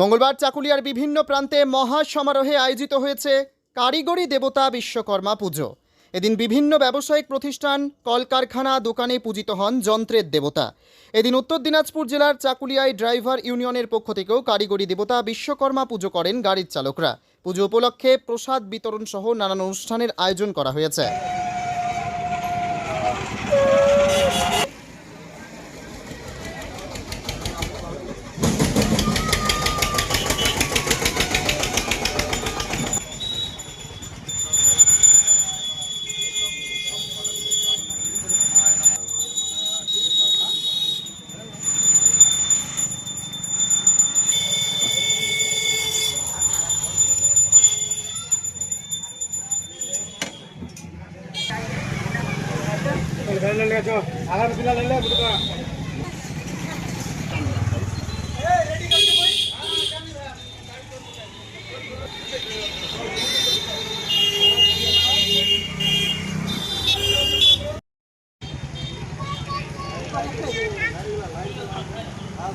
মঙ্গলবার চাকুলিয়ার বিভিন্ন প্রান্তে মহা সমারোহে আয়োজিত হয়েছে কারিগরি দেবতা বিশ্বকর্মা পুজো। এদিন বিভিন্ন ব্যবসায়িক প্রতিষ্ঠান, কলকারখানা দোকানে পূজিত হন যন্ত্রের দেবতা। এদিন উত্তর দিনাজপুর জেলার চাকুলিয়ায় ড্রাইভার ইউনিয়নের পক্ষ থেকেও কারিগরি দেবতা বিশ্বকর্মা পুজো করেন গাড়ির চালকরা। পুজো উপলক্ষে প্রসাদ বিতরণ সহ নানান অনুষ্ঠানের আয়োজন করা হয়েছে।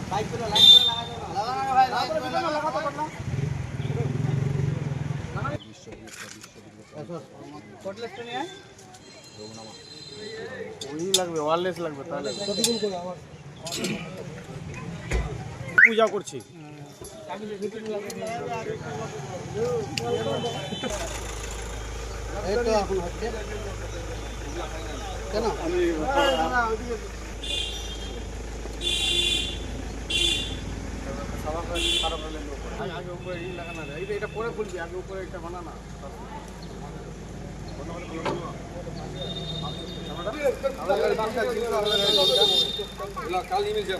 বাইক করে লাইট করে লাগা ভাই লাইট করে লাগা তো করলাম কটলেট নিয়ে ওই লাগবে ওয়ারলেস লাগবে তাহলে পূজা করছি। আগে উপরে ই লাগানো যায়। এটা এটা পরে খুলবি আগে উপরে এটা বানানা। ಇಲ್ಲ ಕಾಲು ನಿಮಿಷ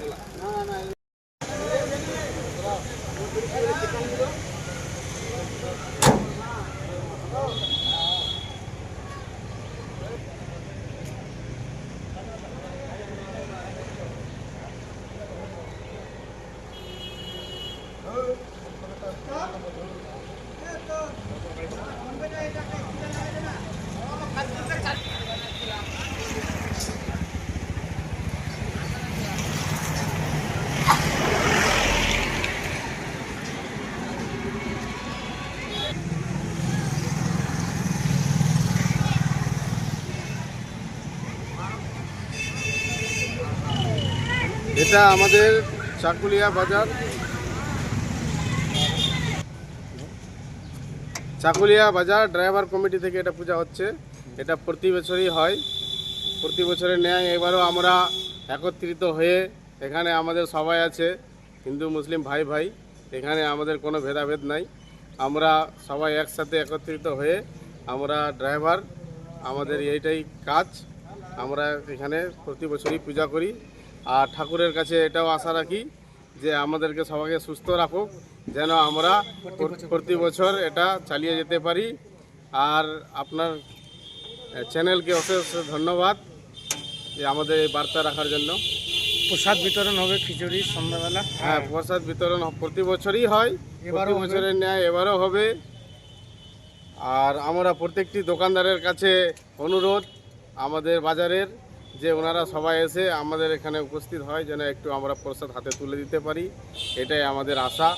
এটা আমাদের চাকুলিয়া বাজার। চাকুলিয়া বাজার ড্রাইভার কমিটি থেকে এটা পূজা হচ্ছে। এটা প্রতি বছরই হয়। প্রতি বছরের ন্যায় এবারও আমরা একত্রিত হয়ে এখানে আমাদের সবাই আছে, হিন্দু, মুসলিম, ভাই ভাই, এখানে আমাদের কোনো ভেদাভেদ নাই। আমরা সবাই একসাথে একত্রিত হয়ে আমরা ড্রাইভার, আমাদের এইটাই কাজ। আমরা এখানে প্রতি বছরই পূজা করি। আর ঠাকুরের কাছে এটাও আশা রাখি যে আমাদেরকে সবাইকে সুস্থ রাখুক যেন আমরা প্রতি বছর এটা চালিয়ে যেতে পারি। আর আপনার চ্যানেলকে অশেষ ধন্যবাদ যে আমাদের এই বার্তা রাখার জন্য। প্রসাদ বিতরণ হবে খিচুড়ি সন্ধ্যাবেলা। হ্যাঁ প্রসাদ বিতরণ প্রতি বছরই হয় প্রতি বছরের ন্যায় এবারও হবে। আর আমরা প্রত্যেকটি দোকানদারের কাছে অনুরোধ আমাদের বাজারের যে ওনারা সবাই এসে আমাদের এখানে উপস্থিত হয়, যেন একটু আমরা প্রসাদ হাতে তুলে দিতে পারি। এটাই আমাদের আশা।